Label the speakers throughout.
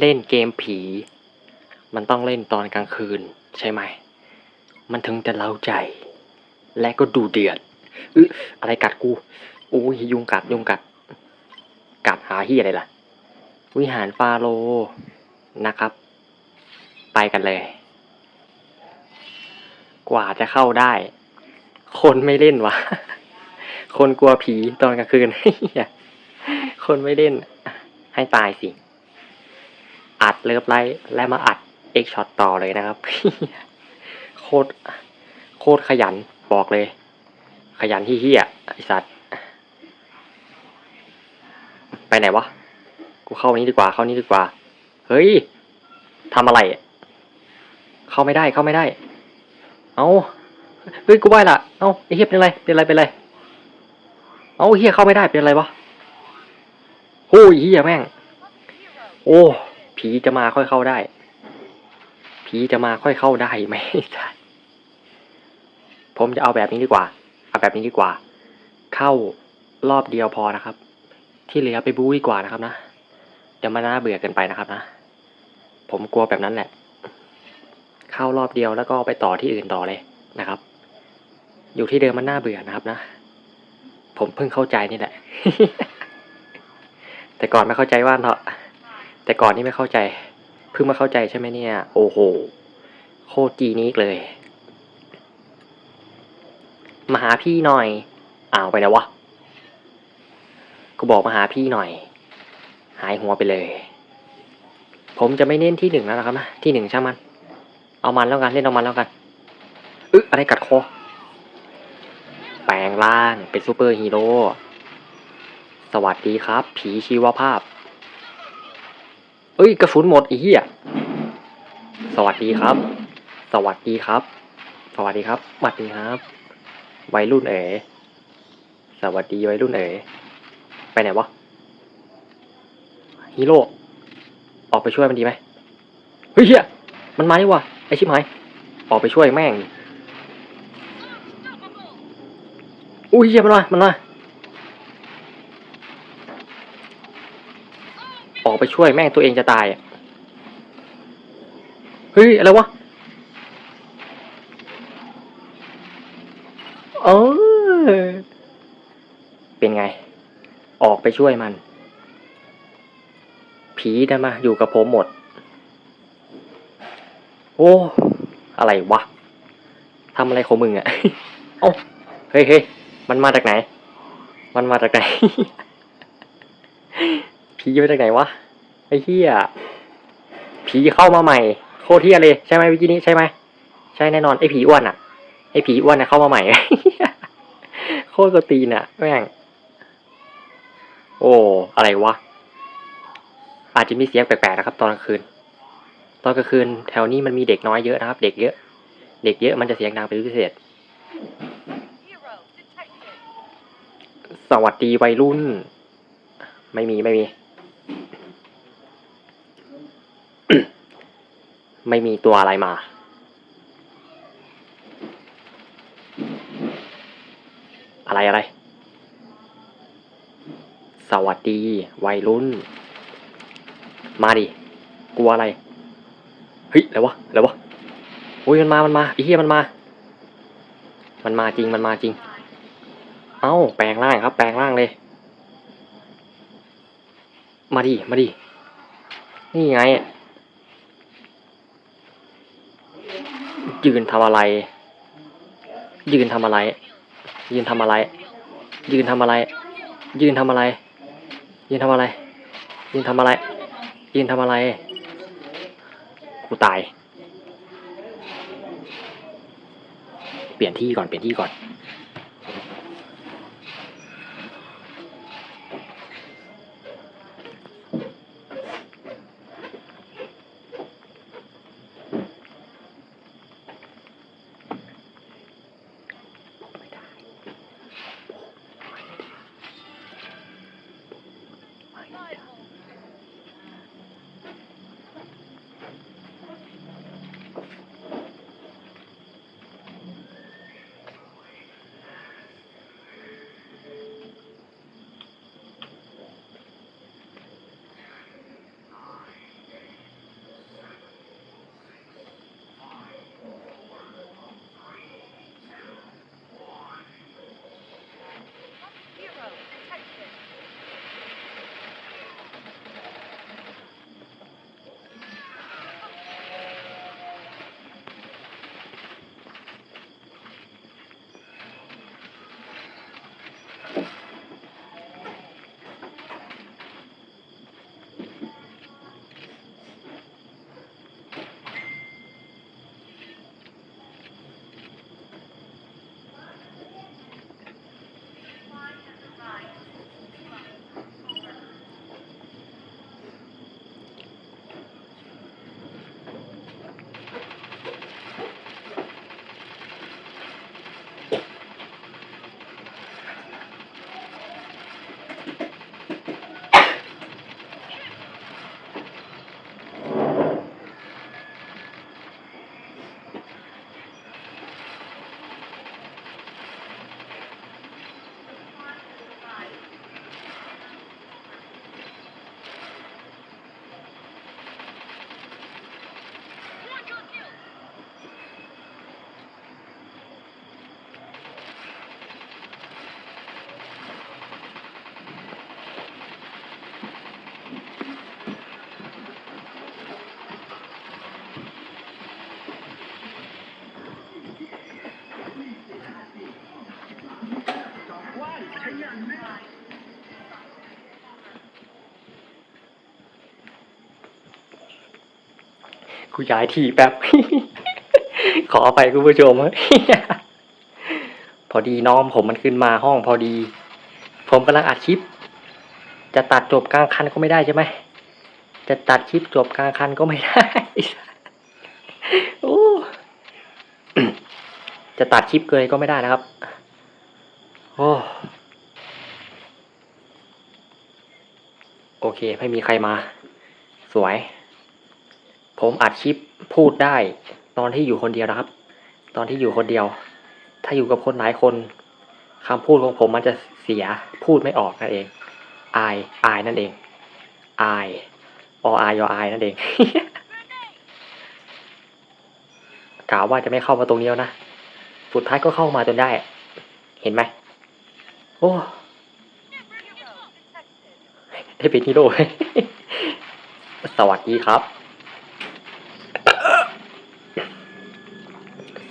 Speaker 1: เล่นเกมผี มันต้องเล่นตอนกลางคืนใช่ไหม มันถึงจะเล้าใจ และก็ดูเดือดอึะอะไรกัดกูอุ้ยยุงกัดยุงกัด กัดหาที่อะไรล่ะ วิหารฟาโรนะครับ ไปกันเลย กว่าจะเข้าได้ คนไม่เล่นวะคนกลัวผีตอนกลางคืนคนไม่เล่น ให้ตายสิ อัดเลิฟไลท์และมาอัดเอ็กช็อตต่อเลยนะครับ โคตรโคตรขยันบอกเลย ขยันที่เฮียไอสัตว์ ไปไหนวะ กูเข้านี้ดีกว่า เข้านี้ดีกว่า เฮ้ยทำอะไร เข้าไม่ได้เข้าไม่ได้ เอาเฮ้ยกูไหวละเอาไอเฮียเป็นอะไรเป็นอะไรเป็นอะไรเอาเฮียเข้าไม่ได้เป็นอะไรวะโอ้ยเฮียแม่ง โอ้ ผีจะมาค่อยเข้าได้ ผีจะมาค่อยเข้าได้ไหมใช่ผมจะเอาแบบนี้ดีกว่า เอาแบบนี้ดีกว่า เข้ารอบเดียวพอนะครับ ที่เหลือไปบู๊ดีกว่านะครับนะเดี๋ยวมันน่าเบื่อเกินไปนะครับนะ ผมกลัวแบบนั้นแหละ เข้ารอบเดียวแล้วก็ไปต่อที่อื่นต่อเลยนะครับ อยู่ที่เดิมมันน่าเบื่อนะครับนะ ผมเพิ่งเข้าใจนี่แหละ แต่ก่อนไม่เข้าใจว่าเนาะ แต่ก่อนนี่ไม่เข้าใจ เพิ่งมาเข้าใจใช่ไหมเนี่ย โอ้โห โคตรจีนิกเลย มาหาพี่หน่อย อ้าวไปแล้ววะ ก็บอกมาหาพี่หน่อย หายหัวไปเลย ผมจะไม่เน้นที่หนึ่งแล้วนะครับนะ ที่หนึ่งช่างมัน เอามันแล้วกัน เล่นเอามันแล้วกันอึอะไรกัดคอ แปลงร่างเป็นซูเปอร์ฮีโร่ สวัสดีครับ ผีชีวภาพ เอ้ยกระสุนหมดอีเหี้ยสวัสดีครับ สวัสดีครับ สวัสดีครับสวัสดีครับ วัยรุ่นเอ๋สวัสดีวัยรุ่นเอ๋ไปไหนวะฮีโร่ออกไปช่วยมันดีไหมเฮ้ยเฮียมันมาดิวะไอชิบหายออกไปช่วยแม่งอุ้ยเฮียมันมามันมา ออกไปช่วยแม่งตัวเองจะตายอะเฮ้ยอะไรวะเออเป็นไง ออกไปช่วยมัน ผีได้มาอยู่กับผมหมด โอ้ อะไรวะทำอะไรของมึงอะเอ้าเฮ้ยเฮ้ยมันมาจากไหน มันมาจากไหน ผีมาจากไหนวะไอ้เหี้ยผีเข้ามาใหม่ โคตรเที่ยเลยใช่ไหมวิกินี้ใช่ไหมใช่แน่นอนไอ้ผีอ้วนอะไอ้ผีอ้วนน่ะเข้ามาใหม่โคตรกตีนอะแม่งโอ้อะไรวะอาจจะมีเสียงแปลกๆนะครับ ตอนกลางคืน ตอนกลางคืนแถวนี้มันมีเด็กน้อยเยอะนะครับ เด็กเยอะ เด็กเยอะมันจะเสียงดังเป็นพิเศษ สวัสดีวัยรุ่น ไม่มีไม่มี ไม่มีตัวอะไรมา อะไรอะไร สวัสดี วัยรุ่น มาดิ กลัวอะไร เฮ้ยอะไรวะอะไรวะโอ้ยมันมา มันมาไอ้เหี้ยมันมา มันมาจริง มันมาจริง เอ้า แปลงร่างครับ แปลงร่างเลย มาดิ มาดิ นี่ไง ยืนทำอะไร ยืนทำอะไร ยืนทำอะไร ยืนทำอะไร ยืนทำอะไร ยืนทำอะไร ยืนทำอะไร ยืนทำอะไร กูตาย เปลี่ยนที่ก่อน เปลี่ยนที่ก่อน กูย้ายที่แป๊บ ขอไปคุณผู้ชม พอดีน้องผมมันขึ้นมาห้องพอดี ผมกำลังอัดคลิป จะตัดจบกลางคันก็ไม่ได้ใช่ไหม จะตัดคลิปจบกลางคันก็ไม่ได้โอ้จะตัดคลิปเกินก็ไม่ได้นะครับ โอ้โอเค ไม่มีใครมา สวย ผมอัดคลิปพูดได้ ตอนที่อยู่คนเดียวนะครับ ตอนที่อยู่คนเดียว ถ้าอยู่กับคนหลายคนคำพูดของผมมันจะเสียพูดไม่ออกนั่นเอง อายอายนั่นเอง อายออายออายนั่นเองกล่าวว่าจะไม่เข้ามาตรงนี้วนะ สุดท้ายก็เข้ามาจนได้ เห็นไหม โอ้ ได้เป็นฮีโร่สวัสดีครับ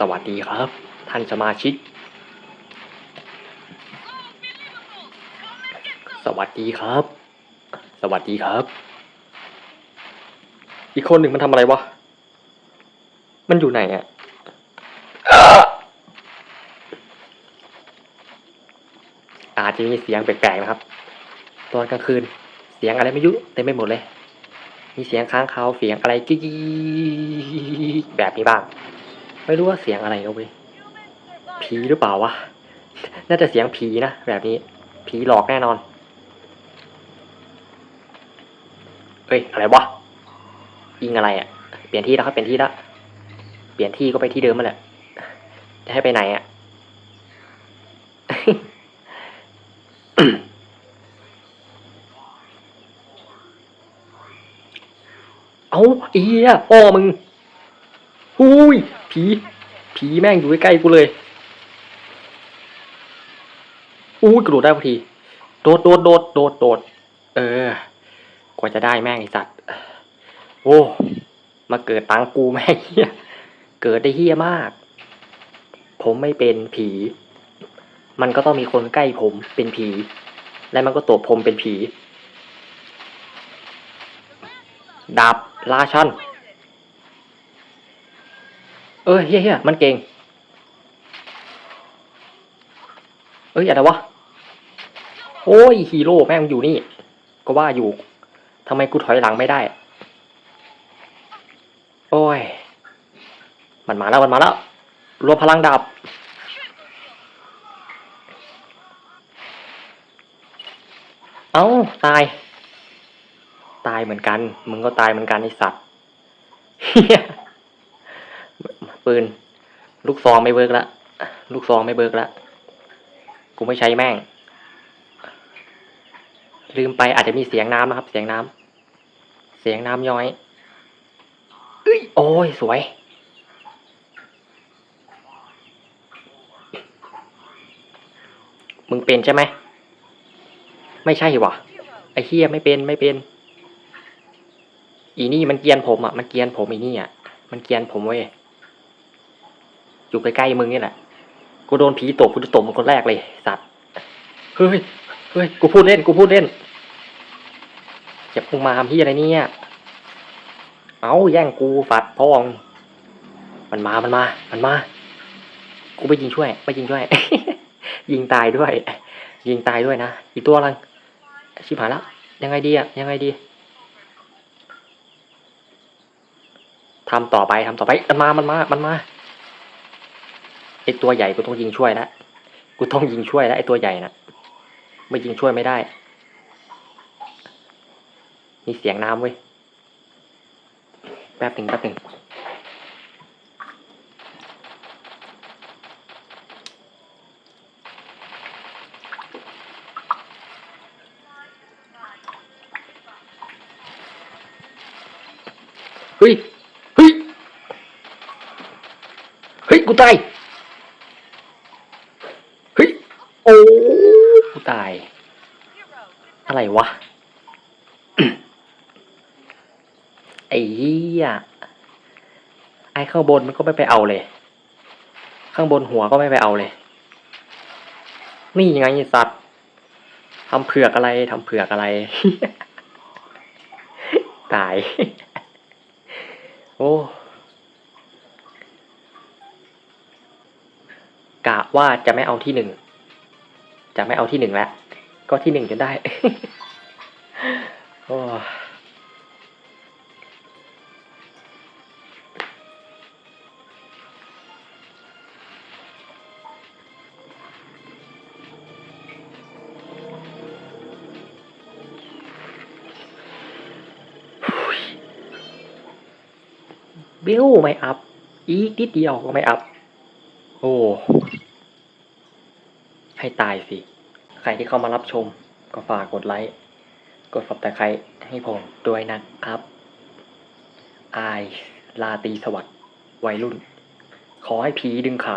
Speaker 1: สวัสดีครับ ท่านสมาชิก สวัสดีครับ สวัสดีครับ อีกคนหนึ่งมันทำอะไรวะ มันอยู่ไหนอะอาจจะมีเสียงแปลกๆนะครับ ตอนกลางคืน เสียงอะไรไม่รู้เต็มไปหมดเลย มีเสียงค้างคาวเสียงอะไรกี้แบบนี้บ้าง ไม่รู้ว่าเสียงอะไรนะเว้ผีหรือเปล่าวะ น่าจะเสียงผีนะ แบบนี้ ผีหลอกแน่นอน เฮ้ย อะไรวะยิงอะไรอะ่ะ เปลี่ยนที่แล้วครับ เปลี่ยนที่แล้ว เปลี่ยนที่ก็ไปที่เดิมมาแหละ จะให้ไปไหนอะ่ะ เอาเอียพ่อมึงหุย ผี ผีแม่งอยู่ใกล้ๆกูเลยอุ้กระโดดได้พอดีโดดโดดโดดโดดโดดเออ กว่าจะได้แม่งไอสัตว์ โอ้ มาเกิดตังกูแม่งเฮียเกิดได้เฮียมาก ผมไม่เป็นผี มันก็ต้องมีคนใกล้ผมเป็นผี และมันก็ตัวผมเป็นผีดาบราชัน เออเฮียเฮียมันเก่ง เอ้ยอะไรวะ โอ้ยฮีโร่แม่งอยู่นี่ ก็ว่าอยู่ทำไมกูถอยหลังไม่ได้ โอ้ย มันมาแล้วมันมาแล้ว รวมพลังดาบเอ้าตาย ตายเหมือนกัน มึงก็ตายเหมือนกันไอสัตว์เหี้ย ปืน ลูกซองไม่เบิกละ ลูกซองไม่เบิกละ กูไม่ใช้แม่ง ลืมไปอาจจะมีเสียงน้ำนะครับ เสียงน้ำ เสียงน้ำย้อยเอ้ยโอ้ย สวย มึงเป็นใช่ไหม ไม่ใช่วะไอ้เฮียไม่เป็นไม่เป็น อีนี่มันเกียนผมอะ มันเกียนผมอีนี่อะ มันเกียนผมเว้ย อยู่ใกล้ๆมึงนี่แหละกูโดนผีตบกูจะตบมึงคนแรกเลยสัตว์เฮ้ยเฮ้ยกูพูดเล่นกูพูดเล่นอย่าพุ่งมาทำพี่อะไรเนี่ย เอาแย่งกูฝัดพ่อง มันมา มันมา มันมา กูไปยิงช่วย ไปยิงช่วย ยิงตายด้วย ยิงตายด้วยนะ อีกตัวอะไรชิบหายแล้วยังไงดีอะยังไงดี ทำต่อไปทำต่อไป มันมา มันมา มันมา ไอตัวใหญ่กูต้องยิงช่วยแล้วกูต้องยิงช่วยแล้วไอตัวใหญ่นะไม่ยิงช่วยไม่ได้ มีเสียงน้ำเว้ย แป๊บหนึ่งแป๊บหนึ่งเฮ้ย เฮ้ย เฮ้ย กูตายาย อะไรวะ ไอ้เหี้ยไอ้ข้างบนมันก็ไม่ไปเอาเลย ข้างบนหัวก็ไม่ไปเอาเลย นี่ยังไงสัตว์ทำเผือกอะไรทำเผือกอะไร ตาย โอ้กะว่าจะไม่เอาที่หนึ่ง จะไม่เอาที่หนึ่งแล้ว ก็ที่หนึ่งจนได้ โอ้บิวไม่อัพ อีกนิดเดียวก็ไม่อัพ โอ้ ให้ตายสิ ใครที่เข้ามารับชม ก็ฝากกดไลค์ กดฝับตะไคร้ให้ผมด้วยนะครับ อายลาตีสวัสดิ์วัยรุ่น ขอให้ผีดึงขา